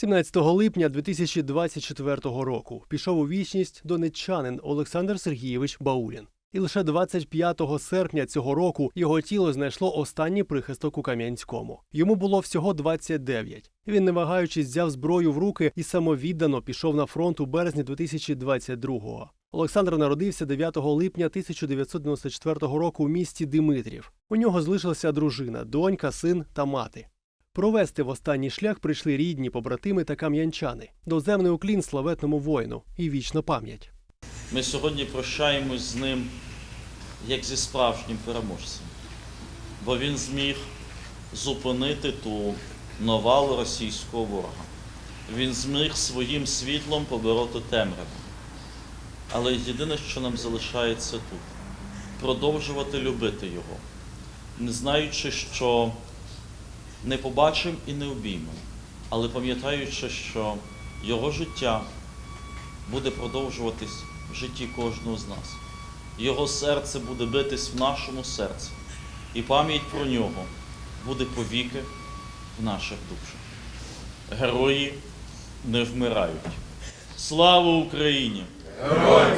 17 липня 2024 року пішов у вічність донеччанин Олександр Сергійович Баулін. І лише 25 серпня цього року його тіло знайшло останній прихисток у Кам'янському. Йому було всього 29. Він, не вагаючись, взяв зброю в руки і самовіддано пішов на фронт у березні 2022-го. Олександр народився 9 липня 1994 року у місті Димитрів. У нього залишилася дружина, донька, син та мати. Провести в останній шлях прийшли рідні, побратими та кам'янчани. Доземний уклін славетному воїну і вічна пам'ять. Ми сьогодні прощаємось з ним як зі справжнім переможцем, бо він зміг зупинити ту навалу російського ворога. Він зміг своїм світлом побороти темряву. Але єдине, що нам залишається тут продовжувати любити його, не знаючи, що не побачимо і не обіймемо, але пам'ятаючи, що його життя буде продовжуватись в житті кожного з нас. Його серце буде битись в нашому серці, і пам'ять про нього буде повіки в наших душах. Герої не вмирають. Слава Україні! Героям!